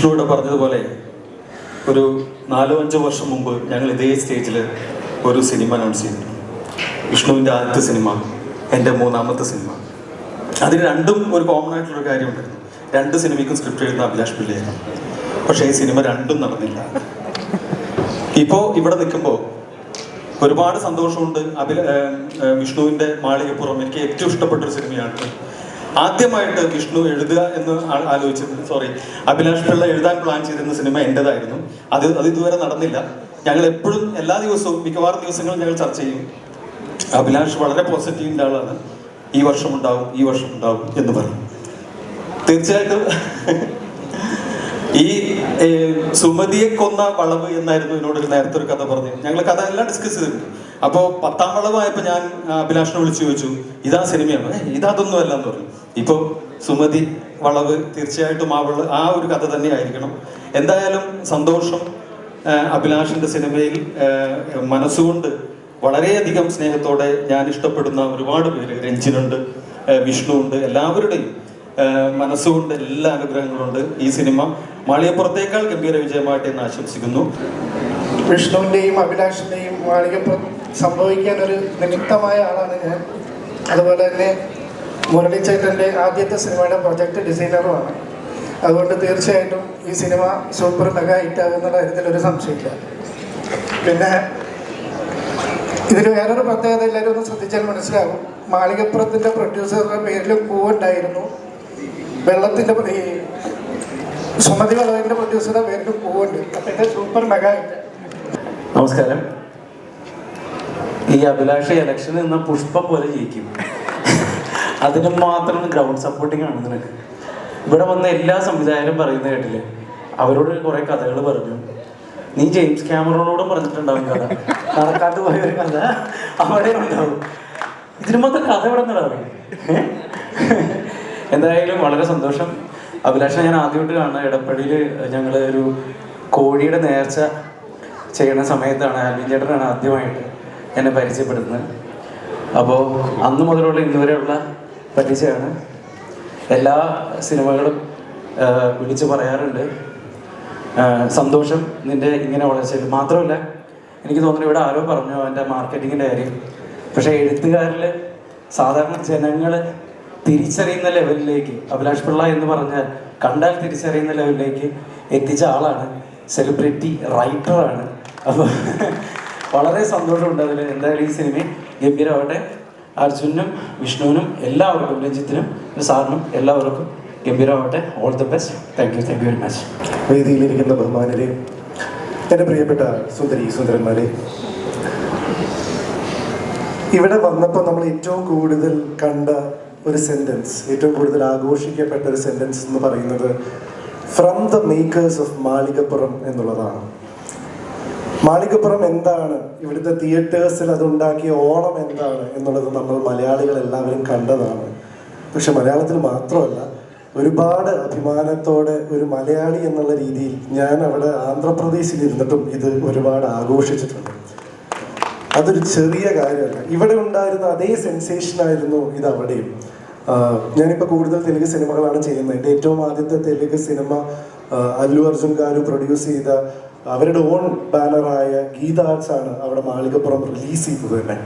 വിഷ്ണുവിടെ പറഞ്ഞതുപോലെ ഒരു നാലോ അഞ്ചോ വർഷം മുമ്പ് ഞങ്ങൾ ഇതേ സ്റ്റേജിൽ ഒരു സിനിമ അനൗൺസ് ചെയ്തു. വിഷ്ണുവിന്റെ ആദ്യത്തെ സിനിമ എന്റെ മൂന്നാമത്തെ സിനിമ. അതിന് രണ്ടും ഒരു കോമൺ ആയിട്ടുള്ളൊരു കാര്യമുണ്ടായിരുന്നു രണ്ട് സിനിമയ്ക്കും സ്ക്രിപ്റ്റ് എഴുതുന്ന അഭിലാഷ് പിള്ളയാണ് പക്ഷേ ഈ സിനിമ രണ്ടും നടന്നില്ല. ഇപ്പോൾ ഇവിടെ നിൽക്കുമ്പോൾ ഒരുപാട് സന്തോഷമുണ്ട്. അഭില വിഷ്ണുവിന്റെ മാളികപ്പുറം എനിക്ക് ഏറ്റവും ഇഷ്ടപ്പെട്ട ഒരു സിനിമയാണ് ആദ്യമായിട്ട് വിഷ്ണു എഴുതുക എന്ന് ആലോചിച്ചത്. സോറി അഭിലാഷ് പിള്ള എഴുതാൻ പ്ലാൻ ചെയ്തിരുന്ന സിനിമ എന്റെതായിരുന്നു അത് അത് ഇതുവരെ നടന്നില്ല. ഞങ്ങൾ എപ്പോഴും എല്ലാ ദിവസവും മിക്കവാറും ദിവസങ്ങളും ഞങ്ങൾ ചർച്ച ചെയ്യും. അഭിലാഷ് വളരെ പോസിറ്റീവിന്റെ ആളാണ്. ഈ വർഷം ഉണ്ടാവും ഈ വർഷം ഉണ്ടാവും എന്ന് പറയും. തീർച്ചയായിട്ടും ഈ സുമതിയെ കൊന്ന വളവ് എന്നായിരുന്നു എന്നോട് നേരത്തെ ഒരു കഥ പറഞ്ഞു. ഞങ്ങൾ കഥ എല്ലാം ഡിസ്കസ് ചെയ്തിട്ടുണ്ട്. അപ്പോൾ പത്താം വളവായപ്പോൾ ഞാൻ അഭിലാഷിനെ വിളിച്ചു ചോദിച്ചു ഇതാ സിനിമയാണ്. "ഏ, ഇതതൊന്നും അല്ല എന്ന് പറഞ്ഞു. ഇപ്പോൾ സുമതി വളവ് തീർച്ചയായിട്ടും ആ വള ആ ഒരു കഥ തന്നെ ആയിരിക്കണം എന്തായാലും സന്തോഷം അഭിലാഷിന്റെ സിനിമയിൽ മനസ്സുകൊണ്ട് വളരെയധികം സ്നേഹത്തോടെ ഞാൻ ഇഷ്ടപ്പെടുന്ന ഒരുപാട് പേര് രഞ്ജിനുണ്ട് ആ, വിഷ്ണു ഉണ്ട് എല്ലാവരുടെയും മനസ്സുകൊണ്ട് എല്ലാ അനുഗ്രഹങ്ങളുണ്ട് ഈ സിനിമ. മാളിയപ്പുറത്തേക്കാൾ ഗംഭീര വിജയമായിട്ട് എന്ന് ആശംസിക്കുന്നു. വിഷ്ണുവിന്റെയും അഭിലാഷിന്റെയും മാളികപ്പുറം സംഭവിക്കാൻ ഒരു നിമിത്തമായ ആളാണ് ഞാൻ. അതുപോലെ തന്നെ മുരളിച്ചേട്ടന്റെ ആദ്യത്തെ സിനിമയുടെ പ്രൊജക്ട് ഡിസൈനറുമാണ്. അതുകൊണ്ട് തീർച്ചയായിട്ടും ഈ സിനിമ സൂപ്പർ മെഗാ ഹിറ്റ് ആകുന്ന കാര്യത്തിൽ ഒരു സംശയമില്ല. പിന്നെ ഇതിൽ വേറൊരു പ്രത്യേകത എല്ലാവരും ഒന്ന് ശ്രദ്ധിച്ചാൽ മനസ്സിലാകും മാളികപ്പുറത്തിന്റെ പ്രൊഡ്യൂസറുടെ പേരിൽ പൂവുണ്ടായിരുന്നു. വെള്ളത്തിന്റെ ഈ സുമതി വളവിന്റെ പ്രൊഡ്യൂസറുടെ പേരിൽ പൂവുണ്ട്. അപ്പം ഇത് സൂപ്പർ മെഗാ ഹിറ്റ്. നമസ്കാരം. ഈ അഭിലാഷ ഇലക്ഷൻ നിന്ന പുഷ്പ പോലെ ജയിക്കും. അതിന് മാത്രം ഗ്രൗണ്ട് സപ്പോർട്ടിങ് ആണ് നിനക്ക്. ഇവിടെ വന്ന എല്ലാ സംവിധായകരും പറയുന്ന കേട്ടില്ലേ? അവരോട് കുറെ കഥകൾ പറഞ്ഞു. നീ ജെയിംസ് ക്യാമറോണോടും പറഞ്ഞിട്ടുണ്ടാവും കഥ. നടക്കാത്ത പോയ ഒരു കഥ അവിടെ ഉണ്ടാവും. ഇതിന് മാത്രം കഥ ഇവിടെ നിന്നിടാവും എന്തായാലും വളരെ സന്തോഷം. അഭിലാഷം ഞാൻ ആദ്യമായിട്ട് കാണുന്ന ഇടപ്പള്ളിയിൽ ഞങ്ങൾ ഒരു കോഴിയുടെ നേർച്ച ചെയ്യുന്ന സമയത്താണ്. ആൽവിൻ ചേട്ടനാണ് ആദ്യമായിട്ട്. എന്നെ പരിചയപ്പെടുത്തുന്നത്. അപ്പോൾ അന്ന് മുതലുള്ള ഇന്നുവരെയുള്ള പരിചയമാണ്. എല്ലാ സിനിമകളും വിളിച്ചു പറയാറുണ്ട്. സന്തോഷം നിന്റെ ഇങ്ങനെ വളർച്ചയിൽ. മാത്രമല്ല എനിക്ക് തോന്നുന്നു ഇവിടെ ആരോ പറഞ്ഞു അവന്റെ മാർക്കറ്റിങ്ങിന്റെ കാര്യം. പക്ഷേ എഴുത്തുകാരിൽ സാധാരണ ജനങ്ങൾ തിരിച്ചറിയുന്ന ലെവലിലേക്ക് അഭിലാഷ് പിള്ള എന്ന് പറഞ്ഞാൽ കണ്ടാൽ തിരിച്ചറിയുന്ന ലെവലിലേക്ക് എത്തിച്ച ആളാണ് സെലിബ്രിറ്റി റൈറ്ററാണ്. അപ്പോൾ വളരെ സന്തോഷമുണ്ട് അതിൽ എന്തായാലും ഈ സിനിമയും ഗംഭീരമാവട്ടെ അർജുനും വിഷ്ണുവിനും എല്ലാവർക്കും രഞ്ജിത്തിനും സാറിനും എല്ലാവർക്കും ഗംഭീരമാവട്ടെ all the best thank you thank you very much വേദിയിലിരിക്കുന്ന ബഹുമാനരെ എന്റെ പ്രിയപ്പെട്ട സുന്ദരി സുന്ദരന്മാരെ. ഇവിടെ വന്നപ്പോൾ നമ്മൾ ഏറ്റവും കൂടുതൽ കണ്ട ഒരു സെന്റൻസ് ഏറ്റവും കൂടുതൽ ആഘോഷിക്കപ്പെട്ട ഒരു സെന്റൻസ് എന്ന് പറയുന്നത് from the makers of Malikappuram എന്നുള്ളതാണ്. മാളികപ്പുറം എന്താണ്? ഇവിടുത്തെ തിയേറ്റേഴ്സിൽ അതുണ്ടാക്കിയ ഓണം എന്താണ് എന്നുള്ളത് നമ്മൾ മലയാളികൾ എല്ലാവരും കണ്ടതാണ്. പക്ഷെ മലയാളത്തിൽ മാത്രമല്ല ഒരുപാട് അഭിമാനത്തോടെ ഒരു മലയാളി എന്നുള്ള രീതിയിൽ ഞാൻ അവിടെ ആന്ധ്രാപ്രദേശിൽ ഇരുന്നിട്ടും ഇത് ഒരുപാട് ആഘോഷിച്ചിട്ടുണ്ട്. അതൊരു ചെറിയ കാര്യമല്ല. ഇവിടെ ഉണ്ടായിരുന്ന അതേ സെൻസേഷൻ ആയിരുന്നു ഇത് അവിടെയും. ഞാനിപ്പോൾ കൂടുതൽ തെലുങ്ക് സിനിമകളാണ് ചെയ്യുന്നത്. എന്റെ ഏറ്റവും ആദ്യത്തെ തെലുങ്ക് സിനിമ അല്ലു അർജുൻ ഗാരു പ്രൊഡ്യൂസ് ചെയ്ത അവരുടെ ഓൺ ബാനറായ ഗീത ആണ് അവിടെ മാളികപ്പുറം റിലീസ് ചെയ്തത് തന്നെ.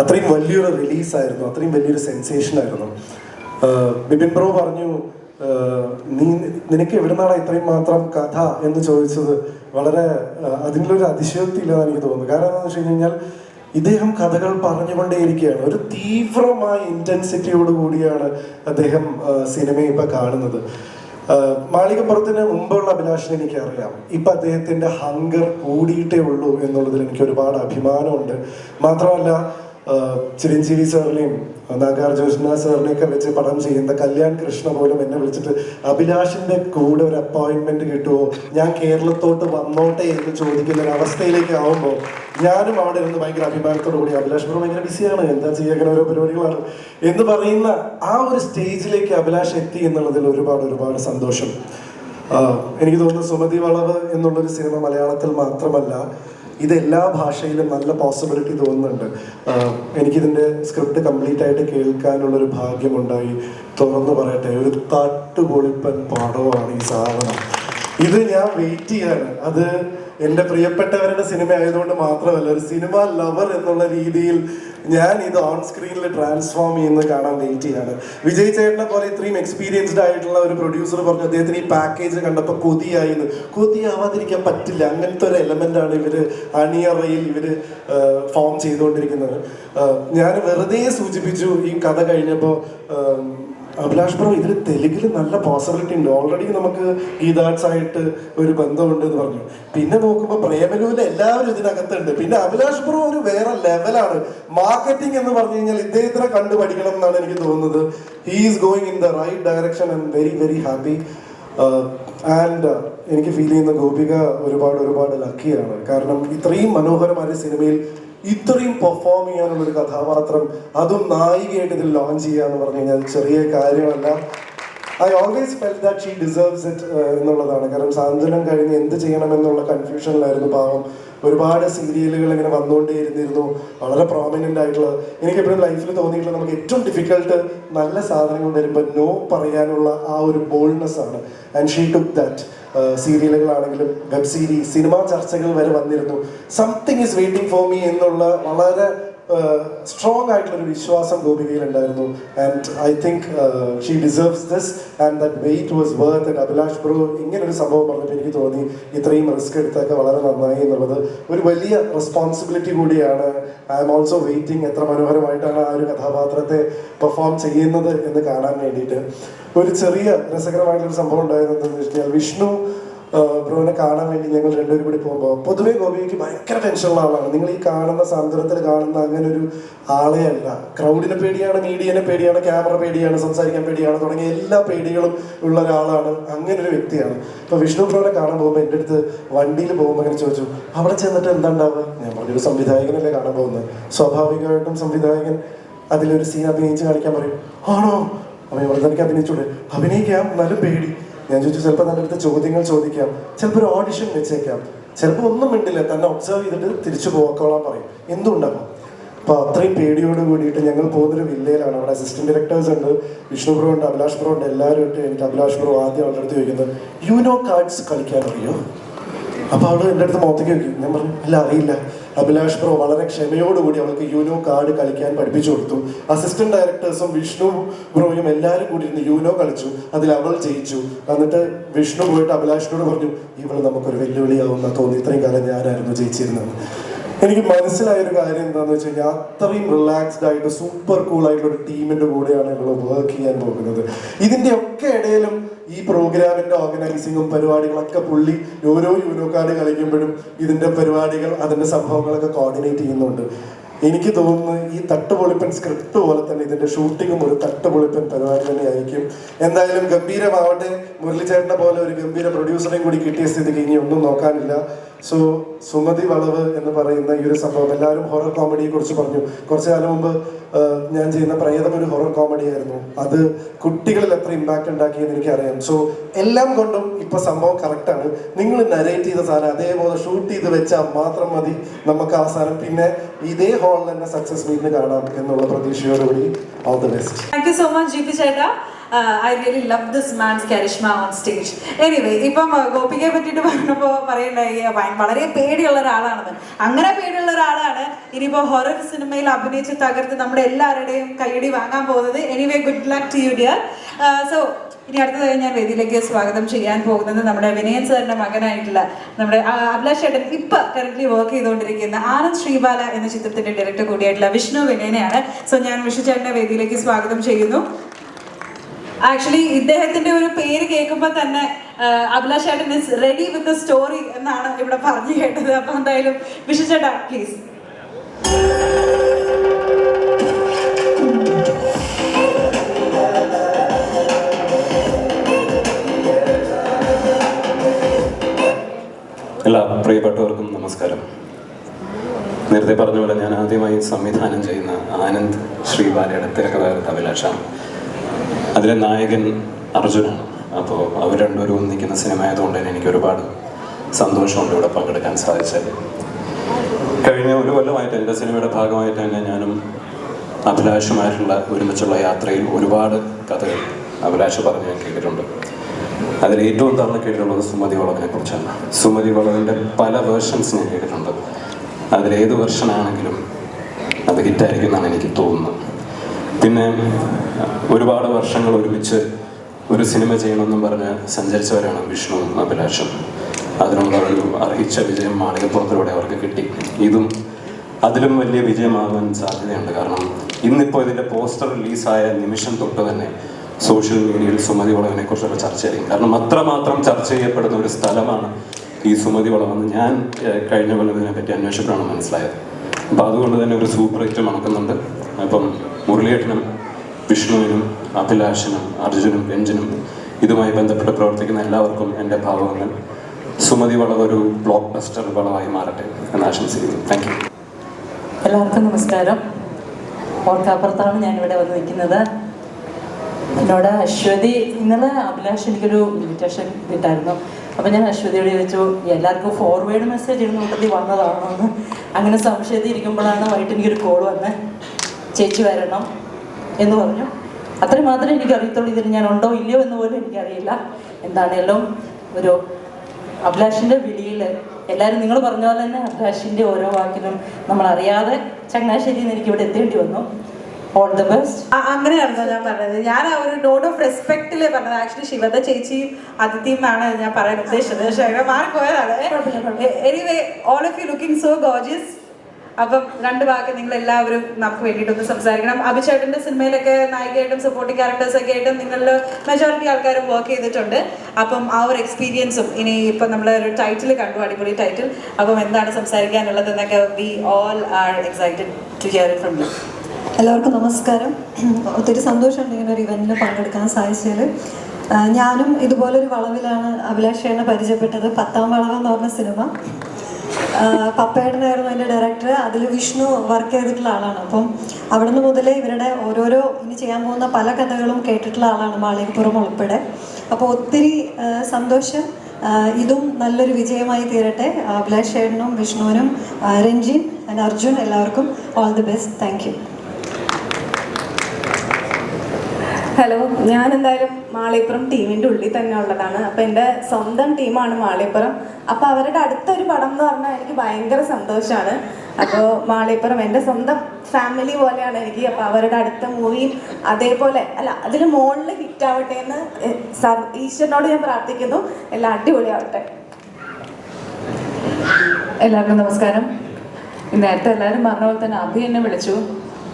അത്രയും വലിയൊരു റിലീസായിരുന്നു അത്രയും വലിയൊരു സെൻസേഷൻ ആയിരുന്നു. ബിപിൻ ബ്രോ പറഞ്ഞു നീ നിനക്ക് എവിടുന്നാണ് ഇത്രയും മാത്രം കഥ? എന്ന് ചോദിച്ചത് വളരെ അതിനുള്ളൊരു അതിശയോക്തി ഇല്ലെന്ന് എനിക്ക് തോന്നുന്നു കാരണം എന്താണെന്ന് വെച്ച് കഴിഞ്ഞാൽ ഇദ്ദേഹം കഥകൾ പറഞ്ഞുകൊണ്ടേയിരിക്കുകയാണ്. ഒരു തീവ്രമായ ഇന്റൻസിറ്റിയോടുകൂടിയാണ് അദ്ദേഹം സിനിമയെ ഇപ്പം കാണുന്നത്. മാളികപ്പുറത്തിന് മുമ്പുള്ള അഭിലാഷിനെ എനിക്കറിയാം. ഇപ്പൊ അദ്ദേഹത്തിന്റെ ഹങ്കർ കൂടിയിട്ടേ ഉള്ളൂ എന്നുള്ളതിൽ എനിക്ക് ഒരുപാട് അഭിമാനമുണ്ട്. മാത്രമല്ല ചിരഞ്ജീവി സാറിനെയും നാഗാർജുന സാറിനെയൊക്കെ വെച്ച് പടം ചെയ്യുന്ന കല്യാൺ കൃഷ്ണ പോലും എന്നെ വിളിച്ചിട്ട് അഭിലാഷിന്റെ കൂടെ ഒരു അപ്പോയിന്റ്മെന്റ് കിട്ടുമോ ഞാൻ കേരളത്തോട്ട് വന്നോട്ടെ എന്ന് ചോദിക്കുന്ന ഒരു അവസ്ഥയിലേക്ക് ആവുമ്പോൾ ഞാനും അവിടെ ഇരുന്ന് ഭയങ്കര അഭിമാനത്തോടു കൂടി അഭിലാഷ് ബ്രോ ഭയങ്കര ബിസിയാണ് എന്താ അങ്ങനെ ഓരോ പരിപാടികളാണ്. എന്ന് പറയുന്ന ആ ഒരു സ്റ്റേജിലേക്ക് അഭിലാഷ് എത്തി എന്നുള്ളതിൽ ഒരുപാട് ഒരുപാട് സന്തോഷം. എനിക്ക് തോന്നുന്നു സുമതി വളവ് എന്നുള്ളൊരു സിനിമ മലയാളത്തിൽ മാത്രമല്ല ഇത് എല്ലാ ഭാഷയിലും നല്ല പോസിബിലിറ്റി തോന്നുന്നുണ്ട്. എനിക്കിതിന്റെ സ്ക്രിപ്റ്റ് കംപ്ലീറ്റ് ആയിട്ട് കേൾക്കാനുള്ളൊരു ഭാഗ്യമുണ്ടായി. തുറന്നു പറയട്ടെ ഒരു തട്ടുപൊളിപ്പൻ പടമാണ് ഈ സാധനം. ഇത് ഞാൻ വെയിറ്റ് ചെയ്യാണ്. അത് എന്റെ പ്രിയപ്പെട്ടവരുടെ സിനിമ ആയതുകൊണ്ട് മാത്രമല്ല ഒരു സിനിമ ലവർ എന്നുള്ള രീതിയിൽ ഞാൻ ഇത് ഓൺ സ്ക്രീനിൽ ട്രാൻസ്ഫോം ചെയ്യുന്നത് കാണാൻ വെയിറ്റ് ചെയ്യാണ്. വിജയ് ചേട്ടനെ പോലെ ഇത്രയും എക്സ്പീരിയൻസ്ഡ് ആയിട്ടുള്ള ഒരു പ്രൊഡ്യൂസർ പറഞ്ഞു അദ്ദേഹത്തിന് ഈ പാക്കേജ് കണ്ടപ്പോൾ കൊതിയായി എന്ന് കൊതിയാവാതിരിക്കാൻ പറ്റില്ല. അങ്ങനത്തെ ഒരു ആണ് ഇവർ അണിയറയിൽ ഇവർ ഫോം ചെയ്തുകൊണ്ടിരിക്കുന്നത്. ഞാൻ വെറുതെ സൂചിപ്പിച്ചു ഈ കഥ കഴിഞ്ഞപ്പോൾ അഭിലാഷ് ബ്രോ ഇതിൽ തെലുങ്കിൽ നല്ല പോസിബിലിറ്റി ഉണ്ട് ഓൾറെഡി നമുക്ക് ഗീതാർട്സ് ആയിട്ട് ഒരു ബന്ധമുണ്ട് എന്ന് പറഞ്ഞു. പിന്നെ നോക്കുമ്പോൾ പ്രേമലൂല എല്ലാവരും ഇതിനകത്തുണ്ട്. പിന്നെ അഭിലാഷ് ബ്രോ ഒരു വേറെ ലെവലാണ് മാർക്കറ്റിംഗ് എന്ന് പറഞ്ഞു കഴിഞ്ഞാൽ ഇദ്ദേഹത്തിനെ കണ്ടു പഠിക്കണം എന്നാണ് എനിക്ക് തോന്നുന്നത്. He is going in the right direction I am very very happy and എനിക്ക് ഫീൽ ചെയ്യുന്ന ഗോപിക ഒരുപാട് ഒരുപാട് ലക്കിയാണ് കാരണം ഇത്രയും മനോഹരമായ സിനിമയിൽ ഇത്രയും പെർഫോം ചെയ്യാനുള്ള ഒരു കഥാപാത്രം അതും നായികയായിട്ട് ഇതിൽ ലോഞ്ച് ചെയ്യുക എന്ന് പറഞ്ഞു കഴിഞ്ഞാൽ ചെറിയ കാര്യമല്ല. I always felt that she deserves it എന്നുള്ളതാണ്. കാരണം സാന്ത്വനം കഴിഞ്ഞ് എന്ത് ചെയ്യണമെന്നുള്ള കൺഫ്യൂഷനിലായിരുന്നു പാവം. ഒരുപാട് സീരിയലുകൾ ഇങ്ങനെ വന്നുകൊണ്ടേയിരുന്നിരുന്നു. വളരെ പ്രോമിനന്റ് ആയിട്ടുള്ള എനിക്ക് എപ്പോഴും ലൈഫിൽ തോന്നിയിട്ടുള്ള നമുക്ക് ഏറ്റവും ഡിഫിക്കൽട്ട് നല്ല സാധനങ്ങൾ വരുമ്പോൾ നോ പറയാനുള്ള ആ ഒരു ബോൾഡ്നെസ് ആണ്. ആൻഡ് ഷീ ടുക്ക് ദാറ്റ് സീരിയലുകളാണെങ്കിലും വെബ് സീരീസ് സിനിമാ ചർച്ചകൾ വരെ വന്നിരുന്നു. Something is waiting for me എന്നുള്ള വളരെ സ്ട്രോങ് ആയിട്ടുള്ള ഒരു വിശ്വാസം ഗോപികയിൽ ഉണ്ടായിരുന്നു. And I think she deserves this and that wait was worth and Abhilash bro ഇങ്ങനെ ഒരു സംഭവം പറഞ്ഞപ്പോൾ എനിക്ക് തോന്നി ഇത്രയും റിസ്ക് എടുത്തൊക്കെ വളരെ നന്നായി എന്നുള്ളത് ഒരു വലിയ റെസ്പോൺസിബിലിറ്റി കൂടിയാണ്. ഐ എം ഓൾസോ വെയിറ്റിംഗ് എത്ര മനോഹരമായിട്ടാണ് ആ ഒരു കഥാപാത്രത്തെ പെർഫോം ചെയ്യുന്നത് എന്ന് കാണാൻ വേണ്ടിയിട്ട്. ഒരു ചെറിയ രസകരമായിട്ടുള്ള സംഭവം ഉണ്ടായിരുന്നു എന്താണെന്ന് വെച്ച് കഴിഞ്ഞാൽ വിഷ്ണു ബ്രോനെ കാണാൻ വേണ്ടി ഞങ്ങൾ രണ്ടുപേരും കൂടി പോകുമ്പോൾ പൊതുവേ ഗോപിക്ക് ഭയങ്കര ടെൻഷനുള്ള ആളാണ്. നിങ്ങൾ ഈ കാണുന്ന സാന്ത്വനത്തിൽ കാണുന്ന അങ്ങനെ ഒരു ആളെ അല്ല. ക്രൗഡിനെ പേടിയാണ് മീഡിയനെ പേടിയാണ് ക്യാമറ പേടിയാണ് സംസാരിക്കാൻ പേടിയാണ് തുടങ്ങിയ എല്ലാ പേടികളും ഉള്ള ഒരാളാണ് അങ്ങനെ ഒരു വ്യക്തിയാണ്. ഇപ്പൊ വിഷ്ണു ബ്രോനെ കാണാൻ പോകുമ്പോൾ എന്റെ അടുത്ത് വണ്ടിയിൽ പോകുമ്പോൾ അങ്ങനെ ചോദിച്ചു അവിടെ ചെന്നിട്ട് എന്താ ഞാൻ പറഞ്ഞൊരു സംവിധായകനല്ലേ കാണാൻ പോകുന്നത്. സ്വാഭാവികമായിട്ടും സംവിധായകൻ അതിലൊരു സീൻ അഭിനയിച്ച് കാണിക്കാൻ പറയും ആണോ? അപ്പൊ ഇവിടെ എനിക്ക് അഭിനയിക്കാം നല്ല പേടി. ഞാൻ ചോദിച്ചു ചിലപ്പോൾ നല്ല അടുത്ത് ചോദ്യങ്ങൾ ചോദിക്കാം. ചിലപ്പോൾ ഒരു ഓഡിഷൻ വെച്ചേക്കാം. ചിലപ്പോൾ ഒന്നും മിണ്ടില്ല. തന്നെ ഒബ്സർവ് ചെയ്തിട്ട് തിരിച്ചു പോക്കോളാൻ പറയും. എന്തുണ്ടാകും അപ്പൊ അത്രയും പേടിയോട് കൂടിയിട്ട് ഞങ്ങൾ പോകുന്നൊരു വില്ലയിലാണ്. അവിടെ അസിസ്റ്റന്റ് ഡയറക്ടേഴ്സ് ഉണ്ട്. വിഷ്ണു ബ്രോ ഉണ്ട് അഭിലാഷ് ബ്രോ ഉണ്ട്. എല്ലാവരും ഇട്ട് എനിക്ക് അഭിലാഷ് ബ്രോ ആദ്യം അവളുടെ അടുത്ത് ചോദിക്കുന്നത് യുനോ കാർഡ്സ് കളിക്കാൻ അറിയോ? അപ്പൊ അവൾ എന്റെ അടുത്ത് മുഖത്തേക്ക് ചോദിക്കും. ഞാൻ പറഞ്ഞു അല്ല അറിയില്ല. അഭിലാഷ് പ്രോ വളരെ ക്ഷമയോടുകൂടി അവൾക്ക് യൂനോ കാർഡ് കളിക്കാൻ പഠിപ്പിച്ചു കൊടുത്തു. അസിസ്റ്റന്റ് ഡയറക്ടേഴ്സും വിഷ്ണു ബ്രോയും എല്ലാവരും കൂടി ഇരുന്ന് യൂനോ കളിച്ചു. അതിൽ അവൾ ജയിച്ചു. എന്നിട്ട് വിഷ്ണു പോയിട്ട് അഭിലാഷിനോട് പറഞ്ഞു ഇവൾ നമുക്കൊരു വെല്ലുവിളിയാവുന്ന തോന്നി. ഇത്രയും കാലം ഞാനായിരുന്നു ജയിച്ചിരുന്നത്. എനിക്ക് മനസ്സിലായ ഒരു കാര്യം എന്താണെന്ന് വെച്ച് കഴിഞ്ഞാൽ അത്രയും റിലാക്സ്ഡ് ആയിട്ട് സൂപ്പർ കൂൾ ആയിട്ടുള്ള ഒരു ടീമിന്റെ കൂടെയാണ് ഇവൾ വർക്ക് ചെയ്യാൻ പോകുന്നത്. ഇതിന്റെ ഒക്കെ ഇടയിലും ഈ പ്രോഗ്രാമിന്റെ ഓർഗനൈസിങ്ങും പരിപാടികളൊക്കെ പുള്ളി ഓരോ യൂനോ കാർഡ് കളിക്കുമ്പോഴും ഇതിന്റെ പരിപാടികൾ അതിന്റെ സംഭവങ്ങളൊക്കെ കോർഡിനേറ്റ് ചെയ്യുന്നുണ്ട്. എനിക്ക് തോന്നുന്നു ഈ തട്ടുപൊളിപ്പൻ സ്ക്രിപ്റ്റ് പോലെ തന്നെ ഇതിന്റെ ഷൂട്ടിങ്ങും ഒരു തട്ടുപൊളിപ്പൻ പരിപാടി തന്നെ ആയിരിക്കും. എന്തായാലും ഗംഭീരമാവട്ടെ. മുരളിച്ചേട്ടനെ പോലെ ഒരു ഗംഭീര പ്രൊഡ്യൂസറെയും കൂടി കിട്ടിയ സ്ഥിതിക്ക് ഇനി ഒന്നും നോക്കാനില്ല. സോ സുമതി വളവ് എന്ന് പറയുന്ന ഈ ഒരു സംഭവം എല്ലാവരും ഹൊറർ കോമഡിയെ കുറിച്ച് പറഞ്ഞു. കുറച്ചു കാലം മുമ്പ് ഞാൻ ചെയ്യുന്ന പ്രേതം ഒരു ഹൊറർ കോമഡി ആയിരുന്നു. അത് കുട്ടികളിൽ എത്ര ഇമ്പാക്ട് ഉണ്ടാക്കിയെന്ന് എനിക്കറിയാം. സോ എല്ലാം കൊണ്ടും ഇപ്പൊ സംഭവം കറക്റ്റാണ് നിങ്ങൾ നരേറ്റ് ചെയ്ത സാധനം അതേപോലെ ഷൂട്ട് ചെയ്ത് വെച്ചാൽ മാത്രം മതി നമുക്ക് അവസാനം പിന്നെ ഇതേ ഹാളിൽ തന്നെ സക്സസ് മീറ്റിന് കാണാം എന്നുള്ള പ്രതീക്ഷയോടുകൂടി all the best so much ചേട്ടാ. I really love this man's charisma on stage anyway ഇപ്പം uh, ഗോപികയെ പറ്റിയിട്ട് പറഞ്ഞപ്പോൾ പറയണ്ടായി വളരെ പേടിയുള്ള ഒരാളാണെന്ന് അങ്ങനെ പേടിയുള്ള ഒരാളാണ് ഇനിയിപ്പോൾ ഹൊറർ സിനിമയിൽ അഭിനയിച്ച് തകർത്ത് നമ്മുടെ എല്ലാവരുടെയും കൈയടി വാങ്ങാൻ പോകുന്നത്. Anyway good luck to you dear so ഇനി അടുത്തതായി ഞാൻ വേദിയിലേക്ക് സ്വാഗതം ചെയ്യാൻ പോകുന്നത് നമ്മുടെ വിനയൻ സാറിന്റെ മകനായിട്ടുള്ള നമ്മുടെ അഭിലാഷ് ചേട്ടൻ ഇപ്പൊ കറന്റ് വർക്ക് ചെയ്തുകൊണ്ടിരിക്കുന്ന ആനന്ദ് ശ്രീബാല എന്ന ചിത്രത്തിന്റെ ഡയറക്ടർ കൂടിയായിട്ടുള്ള വിഷ്ണു വിനയനെയാണ്. സോ ഞാൻ വിഷ്ണു ചേട്ടനെ വേദിയിലേക്ക് സ്വാഗതം ചെയ്യുന്നു. ആക്ച്വലി ഇദ്ദേഹത്തിന്റെ ഒരു പേര് കേൾക്കുമ്പോൾ തന്നെ അഭിലാഷ് ചേട്ടൻ ഇസ് റെഡി വിത്ത് സ്റ്റോറി എന്നാണ് ഇവിടെ പറഞ്ഞു കേട്ടത്. അപ്പൊ എന്തായാലും വിഷ്ണു ചേട്ടാ പ്ലീസ് എല്ലാ പ്രിയപ്പെട്ടവർക്കും നമസ്കാരം. നേരത്തെ പറഞ്ഞ പോലെ ഞാൻ ആദ്യമായി സംവിധാനം ചെയ്യുന്ന ആനന്ദ് ശ്രീബാലയുടെ തിരക്കഥാകൃത്ത് അഭിലാഷാണ്. അതിലെ നായകൻ അർജുനാണ് അപ്പോൾ അവർ രണ്ടുപേരും ഒന്നിക്കുന്ന സിനിമ ആയതുകൊണ്ട് തന്നെ എനിക്ക് ഒരുപാട് സന്തോഷമുണ്ട് ഇവിടെ പങ്കെടുക്കാൻ സാധിച്ചത് കഴിഞ്ഞ ഒരു കൊല്ലമായിട്ട് എന്റെ സിനിമയുടെ ഭാഗമായിട്ട് തന്നെ ഞാനും അഭിലാഷുമായിട്ടുള്ള ഒരുമിച്ചുള്ള യാത്രയിൽ ഒരുപാട് കഥകൾ അഭിലാഷ് പറഞ്ഞ് ഞാൻ കേട്ടിട്ടുണ്ട്. അതിൽ ഏറ്റവും തവണ കേട്ടിട്ടുള്ളത് സുമതി വളവിനെ കുറിച്ചാണ്. സുമതി വളവിന്റെ പല വേർഷൻസ് ഞാൻ കേട്ടിട്ടുണ്ട്. അതിലേത് വെർഷനാണെങ്കിലും അത് ഹിറ്റായിരിക്കും എന്നാണ് എനിക്ക് തോന്നുന്നത്. പിന്നെ ഒരുപാട് വർഷങ്ങൾ ഒരുമിച്ച് ഒരു സിനിമ ചെയ്യണമെന്നും പറഞ്ഞ് സഞ്ചരിച്ചവരാണ് വിഷ്ണുവും അഭിലാഷും. അതിനുള്ള ഒരു അർഹിച്ച വിജയം മാളികപ്പുറത്തിലൂടെ അവർക്ക് കിട്ടി. ഇതും അതിലും വലിയ വിജയമാകാൻ സാധ്യതയുണ്ട്. കാരണം ഇന്നിപ്പോൾ ഇതിന്റെ പോസ്റ്റർ റിലീസായ നിമിഷം തൊട്ട് തന്നെ സോഷ്യൽ മീഡിയയിൽ സുമതി വളവിനെ കുറിച്ചുള്ള ചർച്ചയായിരിക്കും കാരണം അത്രമാത്രം ചർച്ച ചെയ്യപ്പെടുന്ന ഒരു സ്ഥലമാണ് ഈ സുമതി വളവെന്ന് ഞാൻ കഴിഞ്ഞ കൊല്ലം ഇതിനെപ്പറ്റി അന്വേഷിച്ചപ്പോഴാണ് മനസ്സിലായത്. അപ്പം അതുകൊണ്ട് തന്നെ ഒരു സൂപ്പർ ഹിറ്റ് മണക്കുന്നുണ്ട്. അപ്പം മുരളിയേട്ടനും വിഷ്ണുവിനും അഭിലാഷനും അർജുനും രഞ്ജനും ഇതുമായി ബന്ധപ്പെട്ട് പ്രവർത്തിക്കുന്ന എല്ലാവർക്കും എന്റെ ഭാവങ്ങൾ സുമതി വളവ് ഒരു ബ്ലോക്ക് ബസ്റ്റർ വളവായി മാറട്ടെ എന്ന് ആശംസിക്കുന്നു. താങ്ക് യു എല്ലാവർക്കും നമസ്കാരം. ഓർക്കാപ്പുറത്താണ് ഞാനിവിടെ വന്ന് നിൽക്കുന്നത്. എന്നോട് അശ്വതി ഇന്നലെ അഭിലാഷ് എനിക്കൊരു ഇൻവിറ്റേഷൻ കിട്ടായിരുന്നു. അപ്പം ഞാൻ അശ്വതിയോട് ചോദിച്ചു എല്ലാവർക്കും ഫോർവേഡ് മെസ്സേജ് ഇടുന്ന കൂട്ടത്തിൽ വന്നതാണോ? എന്ന്. അങ്ങനെ സംശയത്തിൽ ഇരിക്കുമ്പോഴാണ് വൈകിട്ട് എനിക്കൊരു കോൾ വന്ന്. ചേച്ചി വരണം എന്ന് പറഞ്ഞു. അത്രയും മാത്രമേ എനിക്ക് അറിയത്തുള്ളൂ. ഇതിൽ ഞാൻ ഉണ്ടോ ഇല്ലയോ എന്ന് പോലും എനിക്കറിയില്ല. എന്താണേലും ഒരു അഭിലാഷിന്റെ വിളിയിൽ എല്ലാവരും നിങ്ങൾ പറഞ്ഞ പോലെ തന്നെ അഭിലാഷിന്റെ ഓരോ വാക്കിനും നമ്മൾ അറിയാതെ ചങ്ങനാശ്ശേരിയിൽ നിന്ന് എനിക്ക് ഇവിടെ എത്തേണ്ടി വന്നു. ഓൾ ദ ബെസ്റ്റ് അങ്ങനെയായിരുന്നു ഞാൻ പറഞ്ഞത്. ഞാൻ ആ ഒരു നോട്ട് ഓഫ് റെസ്പെക്റ്റിൽ പറഞ്ഞത്. ആക്ച്വലി ശിവത ചേച്ചിയും അതിഥിയും എന്നാണ് ഞാൻ പറയാൻ ഉദ്ദേശിച്ചത്. പക്ഷേ അങ്ങനെ മാറിപ്പോയതാണ്. Anyway all of you looking so gorgeous അപ്പം രണ്ട് വാക്ക് നിങ്ങൾ എല്ലാവരും നമുക്ക് വേണ്ടിയിട്ടൊന്ന് സംസാരിക്കണം. അഭിചേട്ടന്റെ സിനിമയിലൊക്കെ നായികയായിട്ടും സപ്പോർട്ടിംഗ് ക്യാരക്ടേഴ്സ് ഒക്കെ ആയിട്ടും നിങ്ങളിൽ മെജോറിറ്റി ആൾക്കാരും വർക്ക് ചെയ്തിട്ടുണ്ട്. അപ്പം ആ ഒരു എക്സ്പീരിയൻസും ഇനി ഇപ്പം നമ്മൾ ഒരു ടൈറ്റിൽ കണ്ടു അടിപൊളി ടൈറ്റിൽ അപ്പം എന്താണ് സംസാരിക്കാനുള്ളത് എന്നൊക്കെ we all are excited to hear from you എല്ലാവർക്കും നമസ്കാരം. ഒത്തിരി സന്തോഷമുണ്ട് ഇങ്ങനെ ഒരു ഇവന്റിൽ പങ്കെടുക്കാൻ സാധിച്ചതിൽ ഞാനും ഇതുപോലൊരു വളവിലാണ് അഭിലാഷേണ പരിചയപ്പെട്ടത്. പത്താം വളവ് എന്ന് പറഞ്ഞ സിനിമ. ആ, പപ്പേട്ടനായിരുന്നു എന്റെ ഡയറക്ടർ അതിൽ വിഷ്ണു വർക്ക് ചെയ്തിട്ടുള്ള ആളാണ്. അപ്പം അവിടുന്ന് മുതലേ ഇവരുടെ ഓരോരോ ഇനി ചെയ്യാൻ പോകുന്ന പല കഥകളും കേട്ടിട്ടുള്ള ആളാണ് മാളികപ്പുറം ഉൾപ്പെടെ. അപ്പോൾ ഒത്തിരി സന്തോഷം. ഇതും നല്ലൊരു വിജയമായി തീരട്ടെ. അഭിലാഷ് ചേട്ടനും വിഷ്ണുവിനും രഞ്ജിൻ ആൻഡ് അർജുൻ എല്ലാവർക്കും all the best thank hello ഞാൻ എന്തായാലും മാളിപ്പുറം ടീമിന്റെ ഉള്ളിൽ തന്നെ ഉള്ളതാണ്. അപ്പോൾ എന്റെ സ്വന്തം ടീമാണ് മാളിപ്പുറം. അപ്പോൾ അവരുടെ അടുത്തൊരു പടം എന്ന് പറഞ്ഞാൽ എനിക്ക് ഭയങ്കര സന്തോഷമാണ് അപ്പോൾ മാളിപ്പുറം എന്റെ സ്വന്തം ഫാമിലി പോലെയാണ് എനിക്ക്. അപ്പോൾ അവരുടെ അടുത്ത മൂവിയും അതേപോലെ അല്ല അതിൽ മുകളിൽ ഹിറ്റ് ആവട്ടെ എന്ന് ഈശ്വരനോട് ഞാൻ പ്രാർത്ഥിക്കുന്നു. എല്ലാം അടിപൊളിയാവട്ടെ. എല്ലാവർക്കും നമസ്കാരം. നേരത്തെ എല്ലാവരും പറഞ്ഞ പോലെ തന്നെ അഭി എന്നെ വിളിച്ചു.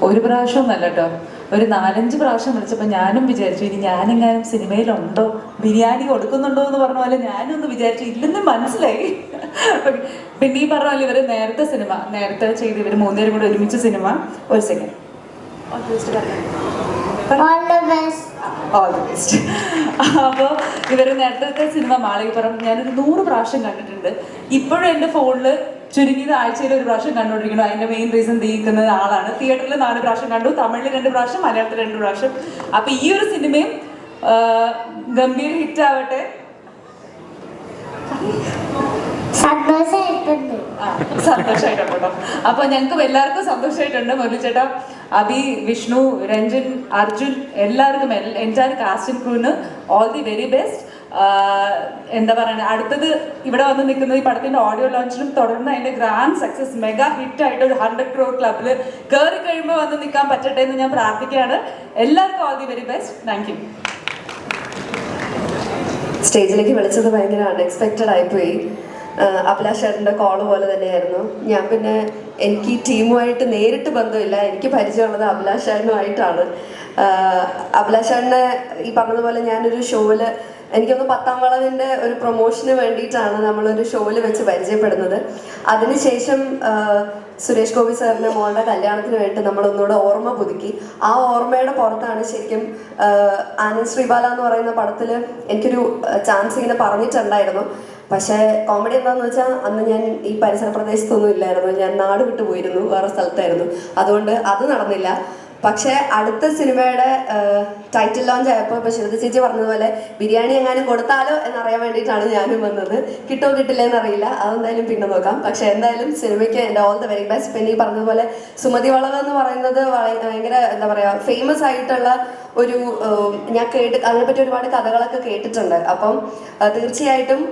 ഒരു പ്രാവശ്യം നല്ലട്ടോ കേട്ടോ ഒരു നാലഞ്ച് പ്രാവശ്യം വിളിച്ചപ്പോൾ ഞാനും വിചാരിച്ചു ഇനി ഞാനെങ്ങാനും സിനിമയിലുണ്ടോ? ബിരിയാണി കൊടുക്കുന്നുണ്ടോ എന്ന് പറഞ്ഞ പോലെ ഞാനും ഒന്ന് വിചാരിച്ചു ഇല്ലെന്ന് മനസ്സിലായി. പിന്നെ ഈ പറഞ്ഞ പോലെ ഇവർ നേരത്തെ സിനിമ നേരത്തെ ചെയ്ത് ഇവർ മൂന്നുപേരും കൂടെ ഒരുമിച്ച് സിനിമ ഒരു സെക്കൻഡ് ഓൾ ദി ബെസ്റ്റ് അപ്പോൾ ഇവർ നേരത്തെ സിനിമ മാളികപ്പുറം ഞാനൊരു നൂറ് പ്രാവശ്യം കണ്ടിട്ടുണ്ട്. ഇപ്പോഴും എന്റെ ഫോണിൽ ചുരുങ്ങിയത് ആഴ്ചയിൽ ഒരു പ്രാവശ്യം കണ്ടുകൊണ്ടിരിക്കുന്നു. അതിന്റെ മെയിൻ റീസൺ തീക്കുന്ന ആളാണ്. തിയേറ്ററിൽ നാല് പ്രാവശ്യം കണ്ടു തമിഴിൽ രണ്ട് പ്രാവശ്യം മലയാളത്തിൽ രണ്ട് പ്രാവശ്യം. അപ്പൊ ഈ ഒരു സിനിമയും ഗംഭീര ഹിറ്റ് ആവട്ടെ. സന്തോഷമായിട്ടുണ്ട് അപ്പൊ ഞങ്ങൾക്ക് എല്ലാവർക്കും സന്തോഷമായിട്ടുണ്ട് മുരളിച്ചേട്ടാ അബി അഭി വിഷ്ണു രഞ്ജൻ അർജുൻ എല്ലാവർക്കും എന്റയർ കാസ്റ്റിംഗ് ക്രൂന് ക്രൂവിന് ഓൾ ദി വെരി ബെസ്റ്റ് എന്താ പറയുക അടുത്തത് ഇവിടെ വന്ന് നിൽക്കുന്നത് ഈ പടത്തിന്റെ ഓഡിയോ ലോഞ്ചിലും തുടർന്ന് അതിന്റെ ഗ്രാൻഡ് സക്സസ് മെഗാ ഹിറ്റ് ആയിട്ട് ഒരു ഹൺഡ്രഡ് ക്രോർ ക്ലബിൽ കയറി കഴിയുമ്പോൾ വന്ന് നിൽക്കാൻ പറ്റട്ടെ എന്ന് ഞാൻ പ്രാർത്ഥിക്കുകയാണ്. എല്ലാവർക്കും all the very best thank you സ്റ്റേജിലേക്ക് വിളിച്ചത് ഭയങ്കര അൺഎക്സ്പെക്റ്റഡ് ആയിപ്പോയി. അഭിലാഷ് ചേട്ടന്റെ കോൾ പോലെ തന്നെയായിരുന്നു. ഞാൻ പിന്നെ എനിക്ക് ടീമുമായിട്ട് നേരിട്ട് ബന്ധമില്ല. എനിക്ക് പരിചയമുള്ളത് അഭിലാഷ് ചേട്ടനുമായിട്ടാണ്. ഈ പറഞ്ഞതുപോലെ ഞാനൊരു ഷോയിൽ എനിക്കൊന്ന് പത്താം വളവിന്റെ ഒരു പ്രൊമോഷന് വേണ്ടിയിട്ടാണ് നമ്മളൊരു ഷോയിൽ വെച്ച് പരിചയപ്പെടുന്നത്. അതിനുശേഷം സുരേഷ് ഗോപി സാറിന്റെ മോളുടെ കല്യാണത്തിന് വേണ്ടി നമ്മൾ ഒന്നുകൂടെ ഓർമ്മ പുതുക്കി. ആ ഓർമ്മയുടെ പുറത്താണ് ശരിക്കും ആനന്ദ് ശ്രീബാല എന്ന് പറയുന്ന പടത്തിൽ എനിക്കൊരു ചാൻസ് ഇങ്ങനെ പറഞ്ഞിട്ടുണ്ടായിരുന്നു. പക്ഷേ കോമഡി എന്താണെന്ന് വെച്ചാൽ അന്ന് ഞാൻ ഈ പരിസര പ്രദേശത്തൊന്നും ഇല്ലായിരുന്നു. ഞാൻ നാട് വിട്ടു പോയിരുന്നു വേറെ സ്ഥലത്തായിരുന്നു. അതുകൊണ്ട് അത് നടന്നില്ല. പക്ഷേ അടുത്ത സിനിമയുടെ ടൈറ്റിൽ ലോഞ്ച് ആയപ്പോൾ ഇപ്പോൾ ശിവദ ചേച്ചി പറഞ്ഞതുപോലെ ബിരിയാണി എങ്ങാനും കൊടുത്താലോ എന്നറിയാൻ വേണ്ടിയിട്ടാണ് ഞാനും വന്നത്. കിട്ടോ കിട്ടില്ല എന്നറിയില്ല. അതെന്തായാലും പിന്നെ നോക്കാം. പക്ഷെ എന്തായാലും സിനിമയ്ക്ക് എന്റെ ഓൾ ദ വെരി ബെസ്റ്റ് പിന്നെ ഈ പറഞ്ഞതുപോലെ സുമതി വളവ് എന്ന് പറയുന്നത് ഭയങ്കര എന്താ പറയുക ഫേമസ് ആയിട്ടുള്ള ഒരു ഞാൻ കേട്ട് അതിനെപ്പറ്റി ഒരുപാട് കഥകളൊക്കെ കേട്ടിട്ടുണ്ട്. അപ്പം തീർച്ചയായിട്ടും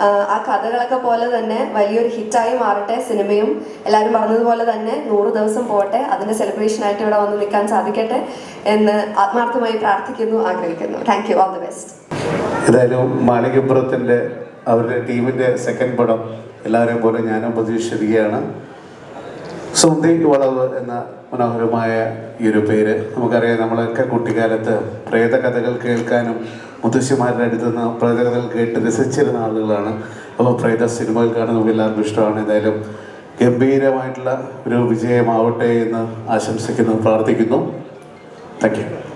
ആ, കഥകളൊക്കെ പോലെ തന്നെ വലിയൊരു ഹിറ്റായി മാറട്ടെ സിനിമയും. എല്ലാവരും പറഞ്ഞതുപോലെ തന്നെ നൂറ് ദിവസം പോകട്ടെ അതിന്റെ സെലിബ്രേഷനായിട്ട് ഇവിടെ വന്ന് നിൽക്കാൻ സാധിക്കട്ടെ എന്ന് ആത്മാർത്ഥമായി പ്രാർത്ഥിക്കുന്നു ആഗ്രഹിക്കുന്നു. Thank you all the best ഏതായാലും മാളികപ്പുറത്തിന്റെ അവരുടെ ടീമിന്റെ സെക്കൻഡ് പടം എല്ലാവരെയും പോലെ ഞാനും പ്രതീക്ഷിച്ചിരിക്കുകയാണ്. സുന്ദി വളവ് എന്ന മനോഹരമായ ഈ ഒരു പേര്. നമുക്കറിയാം നമ്മളൊക്കെ കുട്ടിക്കാലത്ത് പ്രേതകഥകൾ കേൾക്കാനും മുത്തശ്ശിമാരുടെ അടുത്ത് നിന്ന് പ്രേതകഥകൾ കേട്ട് രസിച്ചിരുന്ന ആളുകളാണ്. അപ്പോൾ പ്രേത സിനിമകൾ കാണാൻ നമുക്ക് എല്ലാവർക്കും ഇഷ്ടമാണ്. എന്തായാലും ഗംഭീരമായിട്ടുള്ള ഒരു വിജയമാവട്ടെ എന്ന് ആശംസിക്കുന്നു പ്രാർത്ഥിക്കുന്നു. Thank you